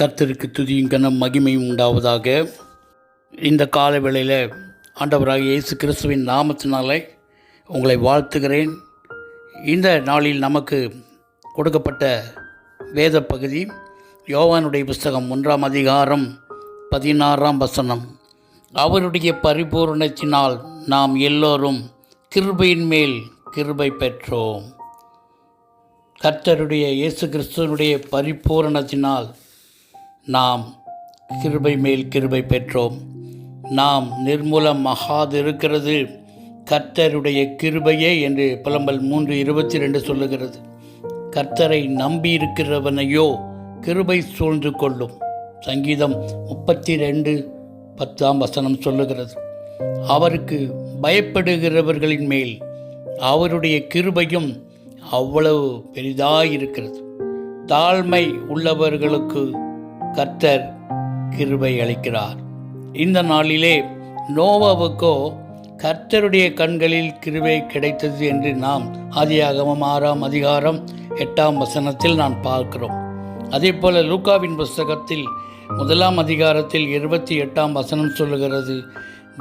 கர்த்தருக்கு துதியும் கனம் மகிமையும் உண்டாவதாக. இந்த கால வேளையில் ஆண்டவராக இயேசு கிறிஸ்துவின் நாமத்தினாலே உங்களை வாழ்த்துகிறேன். இந்த நாளில் நமக்கு கொடுக்கப்பட்ட வேத பகுதி யோவானுடைய புஸ்தகம் ஒன்றாம் அதிகாரம் பதினாறாம் வசனம். அவருடைய பரிபூரணத்தினால் நாம் எல்லோரும் கிருபையின் மேல் கிருபை பெற்றோம். கர்த்தருடைய இயேசு கிறிஸ்துவனுடைய பரிபூரணத்தினால் நாம் கிருபை மேல் கிருபை பெற்றோம். நாம் நிர்மூலமாகாதிருக்கிறது கர்த்தருடைய கிருபையே என்று புலம்பல் மூன்று இருபத்தி ரெண்டு சொல்லுகிறது. கர்த்தரை நம்பி இருக்கிறவனையோ கிருபை சூழ்ந்து கொள்ளும். சங்கீதம் முப்பத்தி ரெண்டு பத்தாம் வசனம் சொல்லுகிறது. அவருக்கு பயப்படுகிறவர்களின் மேல் அவருடைய கிருபையும் அவ்வளவு பெரிதாயிருக்கிறது. தாழ்மை உள்ளவர்களுக்கு கர்த்தர் கிருபை அளிக்கிறார். இந்த நாளிலே நோவாவுக்கோ கர்த்தருடைய கண்களில் கிருபை கிடைத்தது என்று நாம் ஆதியாகமம் ஆறாம் அதிகாரம் எட்டாம் வசனத்தில் நான் பார்க்கிறோம். அதே போல லூக்காவின் புஸ்தகத்தில் முதலாம் அதிகாரத்தில் இருபத்தி எட்டாம் வசனம் சொல்லுகிறது.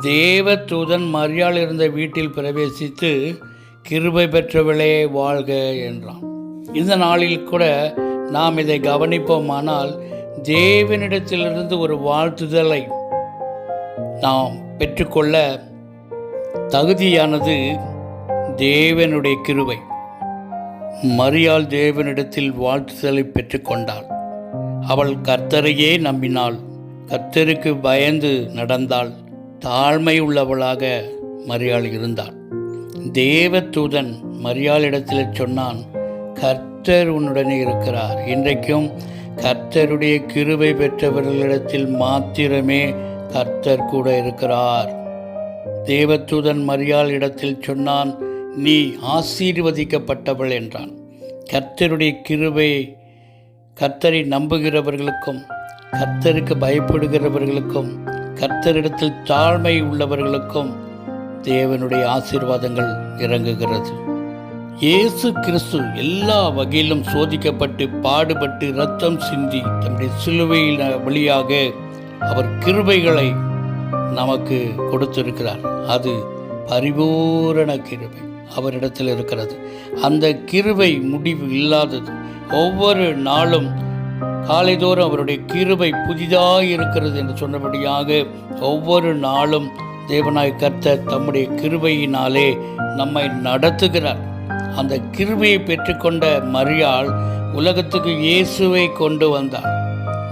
தேவ தூதன் மரியாள் இருந்த வீட்டில் பிரவேசித்து கிருபை பெற்றவளே வாழ்க என்றான். இந்த நாளில் கூட நாம் இதை கவனிப்போமானால் தேவனிடத்திலிருந்து ஒரு வாழ்த்துதலை நாம் பெற்றுக்கொள்ள தகுதியானது தேவனுடைய கிருவை மரியாள் தேவனிடத்தில் வாழ்த்துதலை பெற்றுக்கொண்டாள். அவள் கர்த்தரையே நம்பினாள். கர்த்தருக்கு பயந்து நடந்தாள். தாழ்மை உள்ளவளாக மரியாள் இருந்தாள். தேவதூதன் மரியாளிடத்தில் சொன்னான் கர்த்தர் உன்னுடனே இருக்கிறார். இன்றைக்கும் கர்த்தருடைய கிருபை பெற்றவர்களிடத்தில் மாத்திரமே கர்த்தர் கூட இருக்கிறார். தேவதூதன் மரியாள் இடத்தில் சொன்னான் நீ ஆசீர்வதிக்கப்பட்டவள் என்றான். கர்த்தருடைய கிருபை கர்த்தரை நம்புகிறவர்களுக்கும் கர்த்தருக்கு பயப்படுகிறவர்களுக்கும் கர்த்தரிடத்தில் தாழ்மை உள்ளவர்களுக்கும் தேவனுடைய ஆசீர்வாதங்கள் இறங்குகிறது. இயேசு கிறிஸ்து எல்லா வகையிலும் சோதிக்கப்பட்டு பாடுபட்டு ரத்தம் சிந்தி தம்முடைய சிலுவையின் வழியாக அவர் கிருபைகளை நமக்கு கொடுத்திருக்கிறார். அது பரிபூரண கிருபை. அவரிடத்தில் இருக்கிறது. அந்த கிருபை முடிவு இல்லாதது. ஒவ்வொரு நாளும் காலைதோறும் அவருடைய கிருபை புதிதாக இருக்கிறது என்று சொன்னபடியாக ஒவ்வொரு நாளும் தேவனாய் கர்த்தர் தம்முடைய கிருபையினாலே நம்மை நடத்துகிறார். அந்த கிருபியை பெற்றுக்கொண்ட மரியாள் உலகத்துக்கு இயேசுவை கொண்டு வந்தார்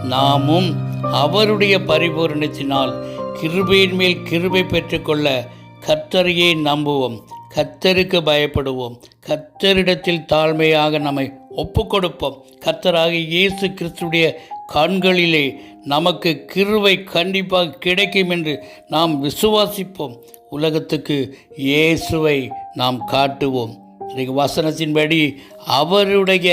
நாமும் அவருடைய பரிபூரணத்தினால் கிருபையின் மேல் கிருபை பெற்றுக்கொள்ள கர்த்தரையே நம்புவோம். கர்த்தருக்கு பயப்படுவோம். கர்த்தரிடத்தில் தாழ்மையாக நம்மை ஒப்பு கொடுப்போம் கர்த்தராக இயேசு கிறிஸ்துடைய கண்களிலே நமக்கு கிருவை கண்டிப்பாக கிடைக்கும் என்று நாம் விசுவாசிப்போம். உலகத்துக்கு இயேசுவை நாம் காட்டுவோம். இன்றைக்கு வசனத்தின்படி அவருடைய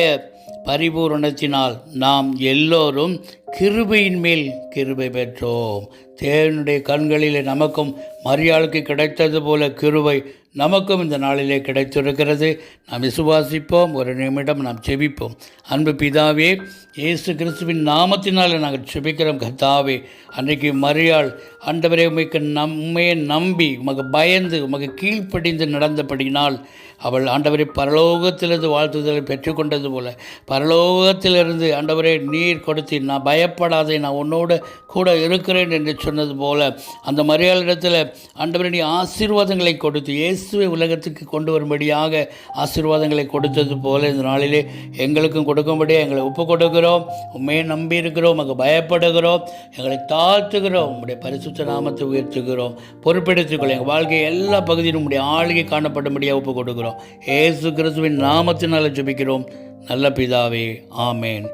பரிபூரணத்தினால் நாம் எல்லோரும் கிருபையின் மேல் கிருபை பெற்றோம். தேவனுடைய கண்களிலே நமக்கும் மரியாளுக்கு கிடைத்தது போல கிருவை நமக்கும் இந்த நாளிலே கிடைத்திருக்கிறது. நாம் விசுவாசிப்போம் ஒரு நிமிடம் நாம் செபிப்போம் அன்பு பிதாவே இயேசு கிறிஸ்துவின் நாமத்தினாலே நாங்கள் செபிக்கிறோம் கத்தாவே அன்றைக்கு மரியாள் ஆண்டவரே உமைக்கு நம் நம்பி உமக்கு பயந்து உமக்கு கீழ்ப்படிந்து நடந்தபடினால் அவள் ஆண்டவரை பரலோகத்திலிருந்து வாழ்த்துதலை பெற்றுக்கொண்டது போல பரலோகத்திலிருந்து ஆண்டவரே நீர் கொடுத்து நான் பயப்படாதே நான் உன்னோடு கூட இருக்கிறேன் என்று சொன்னது போல் அந்த மரியாளிடத்தில் ஆண்டவரை ஆசீர்வாதங்களை கொடுத்து இயேசுவை உலகத்துக்கு கொண்டு வரும்படியாக ஆசீர்வாதங்களை கொடுத்தது போல இந்த நாளிலே எங்களுக்கும் கொடுக்கும்படியாக எங்களை ஒப்பு கொடுக்கிறோம். உண்மையை நம்பி இருக்கிறோம் அங்கே பயப்படுகிறோம் எங்களை தாழ்த்துகிறோம். உங்களுடைய பரிசுத்த நாமத்தை உயர்த்துகிறோம். பொறுப்பெடுத்துக்கொள்ள எங்கள் வாழ்க்கையை எல்லா பகுதியிலும் உங்களுடைய ஆளுகை காணப்படும்படியாக ஒப்பு கொடுக்கிறோம். ஏசு கிறிஸ்துவின் நாமத்தினால் ஜபிக்கிறோம். நல்ல பிதாவே ஆமேன்.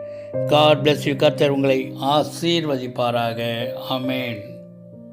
காட் பிளஸ் யூ கர்த்தர் உங்களை ஆசீர்வதிப்பாராக. அமேன்